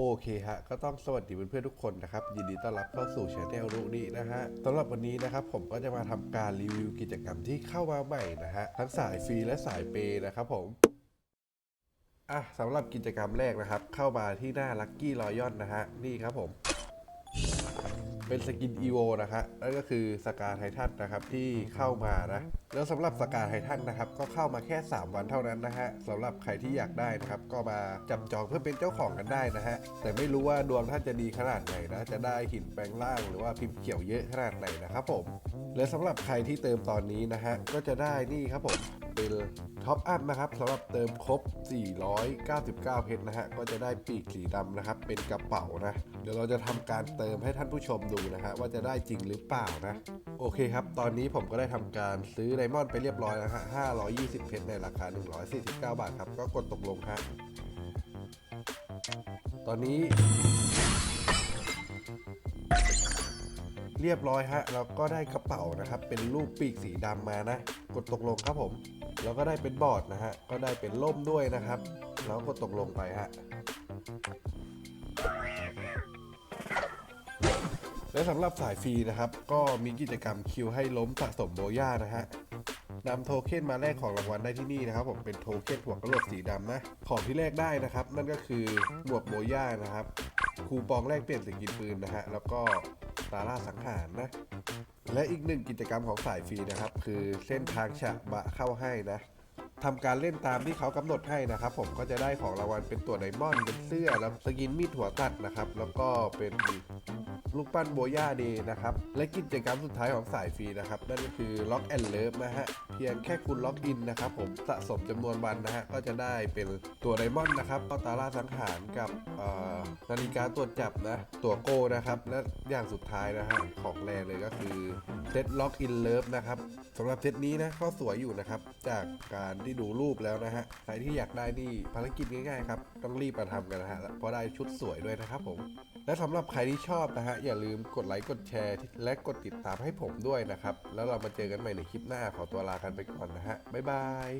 โอเคฮะ ก็ต้องสวัสดีเพื่อนๆทุกคนนะครับ ยินดีต้อนรับเข้าสู่ช anel ลูกนี้นะฮะสำหรับวันนี้นะครับผมก็จะมาทำการรีวิวกิจกรรมที่เข้ามาใหม่นะฮะ ทั้งสายฟรีและสายเปย์นะครับผมอะสำหรับกิจกรรมแรกนะครับ เข้ามาที่หน้าลักกี้รอยอนนะฮะ นี่ครับผม เป็นสกิน EVO นะฮะนั่นก็คือสกาไททันนะครับที่เข้ามานะแล้วสำหรับสกาไททันนะครับก็เข้ามาแค่ 3 วันเท่านั้นนะฮะสำหรับใครที่อยากได้นะครับก็มาจับจองเพื่อเป็นเจ้าของกันได้นะฮะแต่ไม่รู้ว่าดวงท่านจะดีขนาดไหนนะจะได้หินแปลงร่างหรือว่าพิมพ์เขียวเยอะขนาดไหนนะครับผมและสำหรับใครที่เติมตอนนี้นะฮะก็จะได้นี่ครับผม เป็นท็อปอัพนะครับสำหรับเติมครบ 499 เพชรนะฮะ ก็จะได้ปีกสีดำนะครับ เป็นกระเป๋านะ เดี๋ยวเราจะทำการเติมให้ท่านผู้ชมดูนะฮะ ว่าจะได้จริงหรือเปล่านะ โอเคครับ ตอนนี้ผมก็ได้ทำการซื้อไดมอนด์ไปเรียบร้อยแล้วฮะ 520 เพชรในราคา 149 บาทครับ ก็กดตกลงฮะตอนนี้ เรียบร้อยฮะเราก็ได้กระเป๋านะครับ เป็นรูปปีกสีดำมานะ กดตกลงครับผม แล้วก็ได้เป็นบอร์ดนะฮะ ก็ได้เป็นล่มด้วยนะครับ แล้วกดตกลงไปฮะและสำหรับสายฟรีนะครับ ก็มีกิจกรรมคิวให้ล้มสะสมโบย่านะฮะนำโทเค็นมาแลกของรางวัลได้ที่นี่นะครับ ผมเป็นโทเค็นหัวกระโหลกสีดำนะของที่แลกได้นะครับ นั่นก็คือหมวกโบย่านะครับคูปองแลกเปลี่ยนสกินปืนนะฮะแล้วก็ ตาล่าสังหารนะ และอีกหนึ่งกิจกรรมของสายฟรีนะครับ คือเส้นทางฉะบะเข้าให้นะ ทำการเล่นตามที่เขากำหนดให้นะครับ ผมก็จะได้ของรางวัลเป็นตัวไดมอนด์เป็นเสื้อแล้วสกินมีดหัวตัดนะครับ แล้วก็เป็นลูกปั้นโบย่าเดย์นะครับ และกิจกรรมสุดท้ายของสายฟรีนะครับ นั่นก็คือล็อกแอนเลิฟนะฮะ เพียงแค่คุณล็อกอินนะครับผมสะสมจำนวนวันนะฮะ ก็จะได้เป็นตัวไดมอนด์นะครับก็ตาล่าสังหารกับนาฬิกาตรวจจับนะ ตัวโก้นะครับ และอย่างสุดท้ายนะฮะ ของแรเลยก็คือเซตล็อกอินเลิฟนะครับสำหรับเซตนี้นะก็สวยอยู่นะครับจากการที่ดูรูปแล้วนะฮะใครที่อยากได้นี่ภารกิจง่ายๆครับต้องรีบมาทำกันนะฮะเพราะได้ชุดสวยด้วยนะครับผมและสำหรับใครที่ชอบนะฮะอย่าลืมกดไลค์กดแชร์ และกดติดตามให้ผมด้วยนะครับแล้วเรามาเจอกันใหม่ในคลิปหน้าขอตัวลากันไปก่อนนะฮะบ๊ายบาย